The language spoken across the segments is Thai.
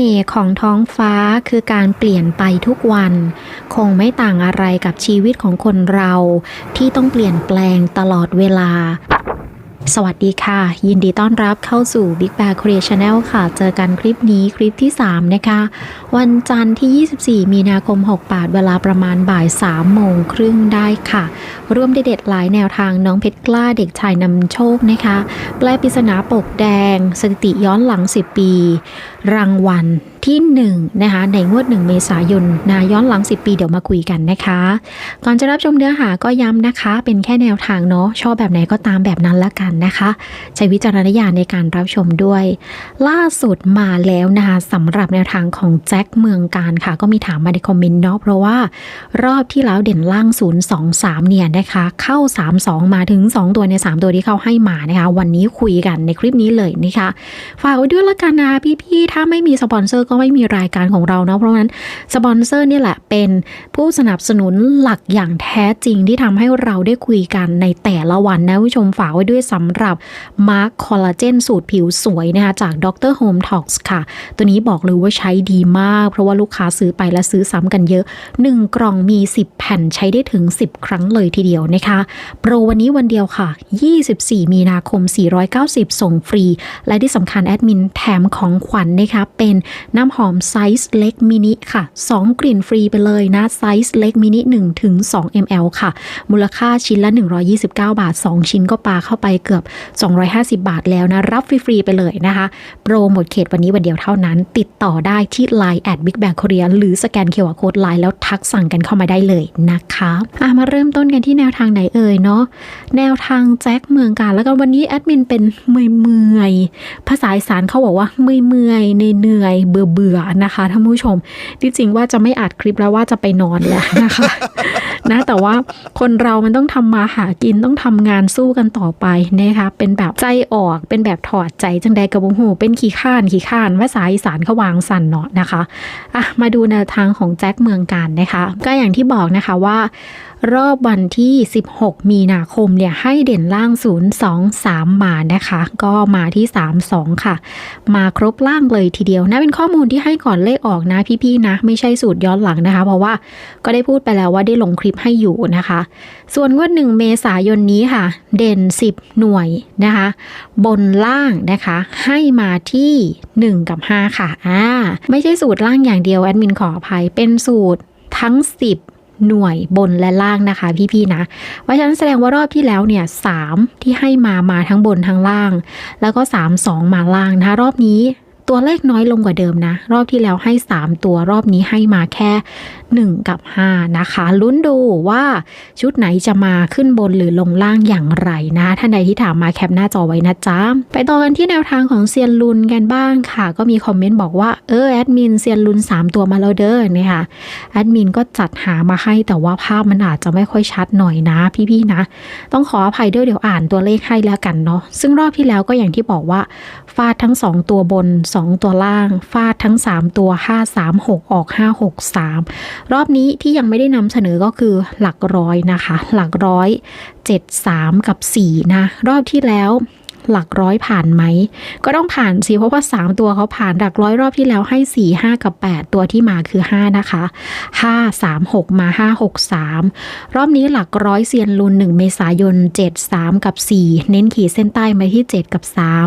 น่ห์ของท้องฟ้าคือการเปลี่ยนไปทุกวัน คงไม่ต่างอะไรกับชีวิตของคนเราที่ต้องเปลี่ยนแปลงตลอดเวลา สวัสดีค่ะ ยินดีต้อนรับเข้าสู่ Big Bear Korea Channel ค่ะ เจอกันคลิปนี้คลิปที่ 3 นะคะ วันจันทร์ที่ 24 มีนาคม 68 เวลาประมาณบ่าย 3 โมงครึ่งได้ค่ะ ร่วมเด็ดหลายแนวทางน้องเพชรกล้าเด็กชายนำโชคนะคะแปลปริศนาปกแดง สถิติย้อนหลัง 10 ปี รางวัล ที่1นะคะในงวด 1 เมษายนนะย้อนหลัง 10 ปีเดี๋ยวมาคุยกันนะคะ ก่อนจะรับชมเนื้อหาก็ย้ำนะคะ เป็นแค่แนวทางเนาะชอบแบบไหนก็ตามแบบนั้นละกันนะคะ ใช้วิจารณญาณในการรับชมด้วย ล่าสุดมาแล้วนะคะสำหรับแนวทางของแจ็คเมืองการค่ะ ก็มีถามมาในคอมเมนต์เนาะเพราะว่ารอบที่แล้วเด่นล่าง 023 เนี่ยนะคะ เข้า 32 มาถึง 2 ตัวใน 3 ตัวที่เขาให้มานะคะ วันนี้คุยกันในคลิปนี้เลยนะคะ ฝากไว้ด้วยละกันนะพี่ๆถ้าไม่มีสปอนเซอร์ก็ก็ไม่มีรายการของเราเนาะเพราะฉะนั้นสปอนเซอร์นี่แหละเป็นผู้สนับสนุนหลักอย่างแท้จริงที่ทำให้เราได้คุยกันในแต่ละวันนะผู้ชมฝากไว้ด้วยสำหรับมาร์คคอลลาเจนสูตรผิวสวยนะคะจากดร Home Tox ค่ะ ตัวนี้บอกเลยว่าใช้ดีมาก เพราะว่าลูกค้าซื้อไปและซื้อซ้ำกันเยอะ 1 กล่องมี 10 แผ่นใช้ได้ถึง 10 ครั้งเลยทีเดียวนะคะโปรวันนี้วันเดียวค่ะ 24 มีนาคม 490 ส่งฟรี และที่สำคัญแอดมินแถมของขวัญนนะคะเป็นน้้ำหอมไซส์เล็กมินิค่ะ 2 กลิ่นฟรีไปเลยนะไซส์เล็กมินิ1ถึง2 ml ค่ะ มูลค่าชิ้นละ 129 บาท 2 ชิ้นก็ปาเข้าไปเกือบ 250 บาทแล้วนะ รับฟรีๆไปเลยนะคะ โปรหมดเขตวันนี้วันเดียวเท่านั้น ติดต่อได้ที่ Line แอด Big Bang Korea หรือสแกนเคอร์โค้ดไลน์แล้วทักสั่งกันเข้ามาได้เลยนะคะอะมาเริ่มต้นกันที่แนวทางไหนเอ่ยเนาะแนวทางแจ็คเมืองการแล้วกันวันนี้แอดมินเป็นเมื่อยเมื่อยๆภาษาอีสานเขาบอกว่าเมื่อยเมื่อยๆเหนื่อยเบื่อเบื่อนะคะท่านผู้ชม ที่จริงว่าจะไม่อัดคลิปแล้วว่าจะไปนอนแล้วนะคะ นะแต่ว่าคนเรามันต้องทำมาหากินต้องทำงานสู้กันต่อไปนะคะเป็นแบบใจออกเป็นแบบถอดใจจังใดกระบงหูเป็นขี้ข้านขี้ข้านภาษาอีสานเขาวางสันเนาะนะคะอะมาดูแนวทางของแจ็คเมืองการนะคะ ก็อย่างที่บอกนะคะว่ารอบวันที่ 16 มีนาคมเนี่ยให้เด่นล่าง 0 2 3 มานะคะ ก็มาที่ 3 2 ค่ะ มาครบล่างเลยทีเดียวนะเป็นข้อมูลที่ให้ก่อนเลขออกนะพี่ๆนะ ไม่ใช่สูตรย้อนหลังนะคะ เพราะว่าก็ได้พูดไปแล้วว่าได้ลงคลิปให้อยู่นะคะ ส่วนงวดหนึ่งเมษายนนี้ค่ะ เด่น 10 หน่วยนะคะ บนล่างนะคะ ให้มาที่ 1 กับ 5 ค่ะอ่าไม่ใช่สูตรล่างอย่างเดียวแอดมินขออภัยเป็นสูตรทั้ง 10หน่วยบนและล่างนะคะพี่ๆนะ เพราะฉะนั้นแสดงว่ารอบที่แล้วเนี่ยสามที่ให้มามาทั้งบนทั้งล่าง แล้วก็สามสองมาล่างนะคะรอบนี้ ตัวเลขน้อยลงกว่าเดิมนะ รอบที่แล้วให้ 3 ตัวรอบนี้ให้มาแค่ 1 กับ 5 นะคะ ลุ้นดูว่าชุดไหนจะมาขึ้นบนหรือลงล่างอย่างไรนะ ท่านใดที่ถามมาแคปหน้าจอไว้นะจ๊ะ ไปต่อกันที่แนวทางของเซียนลุนกันบ้างค่ะ ก็มีคอมเมนต์บอกว่า เออแอดมินเซียนลุน 3 ตัวมาแล้วเด้อนะคะแอดมินก็จัดหามาให้แต่ว่าภาพมันอาจจะไม่ค่อยชัดหน่อยนะพี่ๆนะ ต้องขออภัยด้วยเดี๋ยวอ่านตัวเลขให้แล้วกันเนาะซึ่งรอบที่แล้วก็อย่างที่บอกว่าฟาดทั้ง 2 ตัวบน2 ตัวล่างฟาดทั้ง 3 ตัว 5 3 6 ออก 5 6 3 รอบนี้ที่ยังไม่ได้นำเสนอก็คือหลักร้อยนะคะ หลักร้อย 7 3 กับ 4 นะ รอบที่แล้ว หลักร้อยผ่านไหม ก็ต้องผ่านสิเพราะว่า 3 ตัวเขาผ่านหลักร้อยรอบที่แล้วให้ 4 5 กับ 8 ตัวที่มาคือ 5 นะคะ 5 3 6 มา 5 6 3 รอบนี้หลักร้อยเซียนลุน 1 เมษายน 7 3 กับ 4 เน้นขีดเส้นใต้มาที่ 7 กับ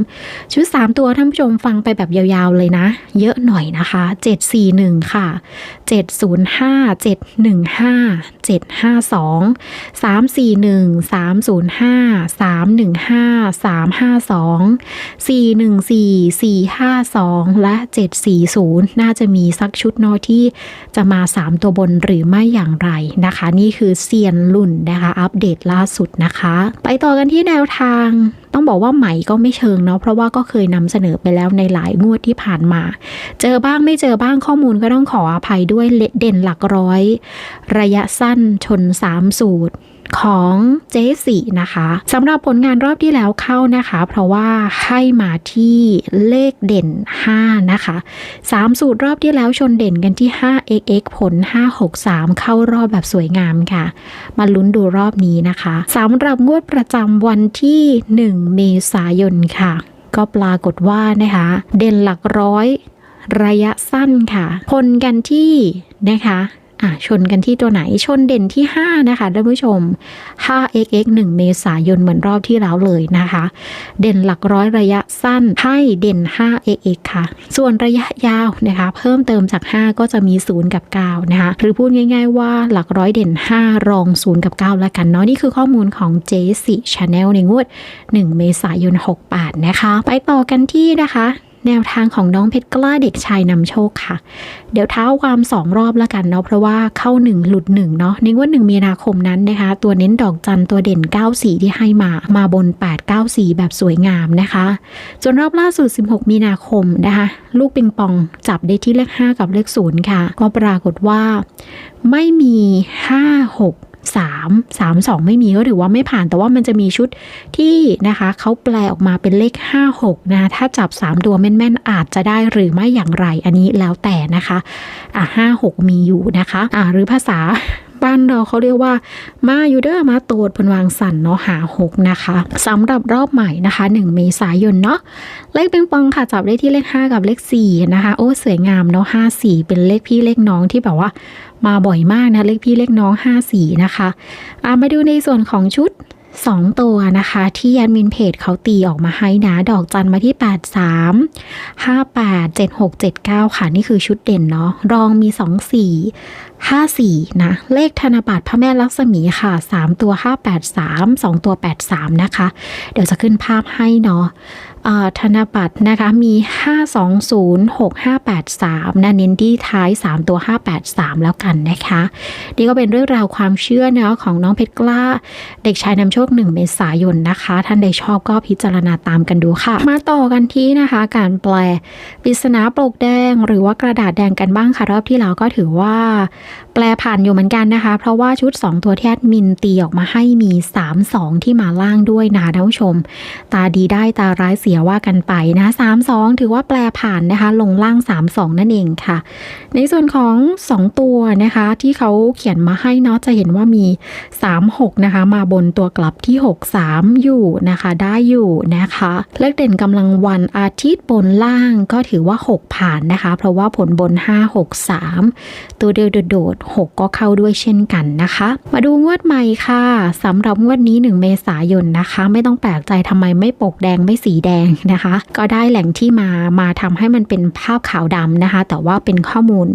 3 ชุด 3 ตัวท่านผู้ชมฟังไปแบบยาวๆเลยนะ เยอะหน่อยนะคะ 741 ค่ะ 705 715 752 341 305 315 352 414 452 และ 740 น่าจะมีสักชุดนอที่จะมา 3 ตัวบนหรือไม่อย่างไรนะคะ นี่คือเซียนรุ่นนะคะ อัปเดตล่าสุดนะคะ ไปต่อกันที่แนวทางต้องบอกว่าใหม่ก็ไม่เชิงเนาะเพราะว่าก็เคยนำเสนอไปแล้วในหลายงวดที่ผ่านมา เจอบ้างไม่เจอบ้างข้อมูลก็ต้องขออภัยด้วยเด่นหลักร้อย ระยะสั้นชน 3 สูตร ของเจสี่นะคะสำหรับผลงานรอบที่แล้วเข้านะคะ เพราะว่าให้มาที่เลขเด่น 5 นะคะ 3 สูตรรอบที่แล้วชนเด่นกันที่ 5xx ผล 563 เข้ารอบแบบสวยงามค่ะ มาลุ้นดูรอบนี้นะคะสำหรับงวดประจำวันที่ 1 เมษายนค่ะ ก็ปรากฏว่านะคะ เด่นหลักร้อยระยะสั้นค่ะคนกันที่นะคะ อะชนกันที่ตัวไหนชนเด่นที่ 5 นะคะท่านผู้ชม 5xx 1 เมษายนเหมือนรอบที่แล้วเลยนะคะ เด่นหลักร้อยระยะสั้นให้เด่น 5xx ค่ะ ส่วนระยะยาวนะคะ เพิ่มเติมจาก 5 ก็จะมี 0 กับ 9 นะคะ หรือพูดง่าย ๆ ว่าหลักร้อยเด่น 5 รอง 0 กับ 9 แล้วกันเนาะนี่คือข้อมูลของ J4 Channel ในงวด 1 เมษายน 68 นะคะ ไปต่อกันที่นะคะ แนวทางของน้องเพชรกล้าเด็กชายนำโชคค่ะ เดี๋ยวเท้าความสองรอบแล้วกันเนาะเพราะว่าเข้า 1 หลุด1เนาะในงวด1มีนาคมนั้นนะคะ ตัวเน้นดอกจันตัวเด่น9สีที่ให้มามาบน 8 9สีแบบสวยงามนะคะ จนรอบล่าสุด 16 มีนาคมนะคะ ลูกปิงปองจับได้ที่เลข 5 กับเลข 0 ค่ะ ก็ปรากฏว่าไม่มี 5 6 3 3 2 ไม่มีก็ถือว่าไม่ผ่านแต่ว่ามันจะมีชุดที่นะคะเขาแปลออกมาเป็นเลข 5 6 นะถ้าจับ 3 ตัวแม่นๆ อาจจะได้หรือไม่อย่างไร อันนี้แล้วแต่นะคะอะ5 6 มีอยู่นะคะอะหรือภาษา บ้านเราเขาเรียกว่า มาอยู่เด้อมาตูดเพนวางสันเนาะหาหกนะคะสำหรับรอบใหม่นะคะ 1 เมษายนเนาะเลขเป็นปองค่ะจับได้ที่เลข 5 กับเลข4นะคะ โอ้สวยงามเนาะ5 4 เป็นเลขพี่เลขน้องที่แบบว่า มาบ่อยมากนะเลขพี่เลขน้อง5สีนะคะามาดูในส่วนของชุด สองตัวนะคะ ที่แอดมินเพจเขาตีออกมาให้นะ ดอกจันมาที่ 8 3 5 8 7 6 7 9 ค่ะ นี่คือชุดเด่นเนาะรองมี 2 4 5 4 นะ เลขธนบัตรพระแม่ลักษมีค่ะ 3 ตัว 583 2 ตัว 83 นะคะ เดี๋ยวจะขึ้นภาพให้เนาะ ธนบัตรนะคะมี 5206583นะเน้นที่ท้าย 3 ตัว 583 แล้วกันนะคะ นี่ก็เป็นเรื่องราวความเชื่อเนาะของน้องเพชรกล้า เด็กชายนำโชค 1 เมษายนนะคะ ท่านใดชอบก็พิจารณาตามกันดูค่ะ มาต่อกันที่นะคะ การแปลปริศนาปลกแดง หรือว่ากระดาษแดงกันบ้างค่ะรอบที่แล้วก็ถือว่า แปลผ่านอยู่เหมือนกันนะคะ เพราะว่าชุด 2 ตัวที่แอดมินตีออกมาให้มี 3 2 ที่มาล่างด้วยนะท่านผู้ชม ตาดีได้ตาร้ายเสียว่ากันไปนะสามสองถือว่าแปลผ่านนะคะ ลงล่างสามสองนั่นเองค่ะ ในส่วนของ2ตัวนะคะ ที่เขาเขียนมาให้เนาะจะเห็นว่ามี3 6นะคะ มาบนตัวกลับที่6 3อยู่นะคะ ได้อยู่นะคะเลขเด่นกำลังวันอาทิตย์บนล่างก็ถือว่า6ผ่านนะคะ เพราะว่าผลบน5 6 3ตัวเดียวโดดๆ6ก็เข้าด้วยเช่นกันนะคะ มาดูงวดใหม่ค่ะสำหรับงวดนี้1เมษายนนะคะ ไม่ต้องแปลกใจทำไมไม่ปกแดงไม่สีแดงนะคะ ก็ได้แหล่งที่มามาทำให้มันเป็นภาพขาวดำนะคะ แต่ว่าเป็นข้อมูล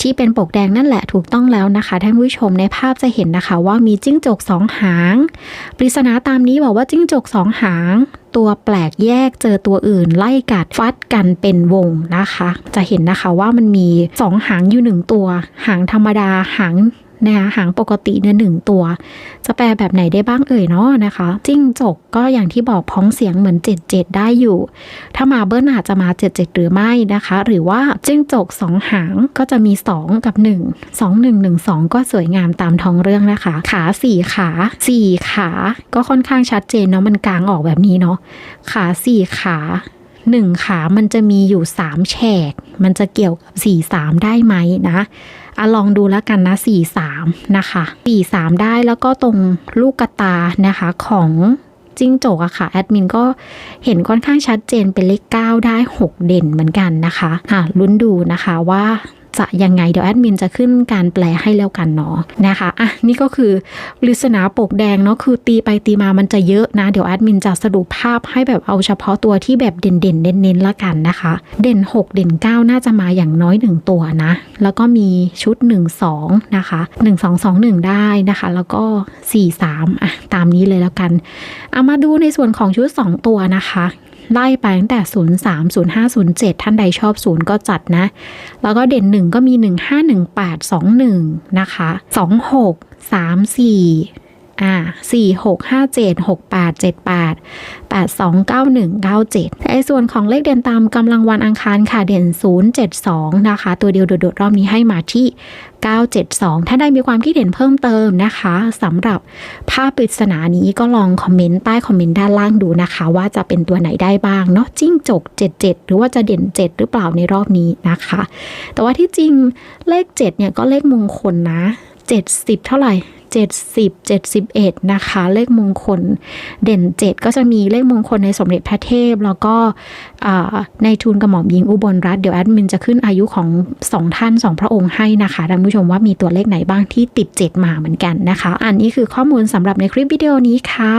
ที่เป็นปกแดงนั่นแหละถูกต้องแล้วนะคะท่านผู้ชมในภาพจะเห็นนะคะ ว่ามีจิ้งจกสองหาง ปริศนาตามนี้บอกว่าจิ้งจกสองหาง ตัวแปลกแยกเจอตัวอื่น ไล่กัดฟัดกันเป็นวงนะคะ จะเห็นนะคะว่ามันมีสองหางอยู่หนึ่งตัว หางธรรมดาหาง นะคะหางปกติเนี่ยหนึ่งตัว จะแปลแบบไหนได้บ้างเอ่ยเนาะนะคะจิ้งจกก็อย่างที่บอกพ้องเสียงเหมือน 77 ได้อยู่ ถ้ามาเบิ้ลอาจจะมา 77 หรือไม่นะคะ หรือว่าจิ้งจก 2 หางก็จะมี 2 กับ 1 2 1 1 2 ก็สวยงามตามท้องเรื่องนะคะ ขา4ขา4ขาก็ค่อนข้างชัดเจนเนาะมันกลางออกแบบนี้เนาะขา4ขาหนึ่งขา มันจะมีอยู่สามแฉก มันจะเกี่ยวกับสี่สามได้ไหมนะ อะลองดูแล้วกันนะสี่สามนะคะสี่สามได้แล้วก็ตรงลูกกระตานะคะของจิ้งจกอะค่ะแอดมินก็เห็นค่อนข้างชัดเจนเป็นเลข 9 ได้ 6 เด่นเหมือนกันนะคะอะลุ้นดูนะคะว่า จะยังไงเดี๋ยวแอดมินจะขึ้นการแปลให้แล้วกันเนาะนะคะอะนี่ก็คือปริศนาปกแดงเนาะคือตีไปตีมามันจะเยอะนะ เดี๋ยวแอดมินจะสรุปภาพให้แบบเอาเฉพาะตัวที่แบบเด่นเด่นเน้นเน้นละกันนะคะ เด่น 6 เด่น 9 น่าจะมาอย่างน้อย 1 ตัวนะ แล้วก็มีชุด 1 2 นะคะ 1 2 2 1 ได้นะคะ แล้วก็ 4 3อะตามนี้เลยแล้วกันเอามาดูในส่วนของชุด 2 ตัวนะคะ ไล่ไปตั้งแต่ 0 3 0 5 0 7 ท่านใดชอบ 0 ก็จัดนะ แล้วก็เด่น 1 ก็มี 1 5 1 8 2 1 นะคะ 2 6 3 4 อ่าสี่หกห้าเจ็ดหกแปดเจ็ดแปดแปดสองเก้าหนึ่งเก้าเจ็ดในส่วนของเลขเด่นตามกำลังวันอังคารค่ะเด่นศูนย์เจ็ดสองนะคะ ตัวเดียวโดดๆรอบนี้ให้มาที่ 972 ถ้าได้มีความคิดเห็นเพิ่มเติมนะคะสำหรับภาพปริศนานี้ก็ลองคอมเมนต์ใต้คอมเมนต์ด้านล่างดูนะคะ ว่าจะเป็นตัวไหนได้บ้างเนาะจิ้งจก 77 หรือว่าจะเด่น 7 หรือเปล่าในรอบนี้นะคะ แต่ว่าที่จริงเลข 7 เนี่ยก็เลขมงคลนะ 70 เท่าไหร่70 71 นะคะ เลขมงคลเด่น 7 ก็จะมีเลขมงคลในสมเด็จพระเทพ แล้วก็ในทูลกระหม่อมหญิงอุบลรัตน์เดี๋ยวแอดมินจะขึ้นอายุของสองท่านสองพระองค์ให้นะคะท่านผู้ชมว่ามีตัวเลขไหนบ้างที่ติด 7 มาเหมือนกันนะคะ อันนี้คือข้อมูลสำหรับในคลิปวิดีโอนี้ค่ะ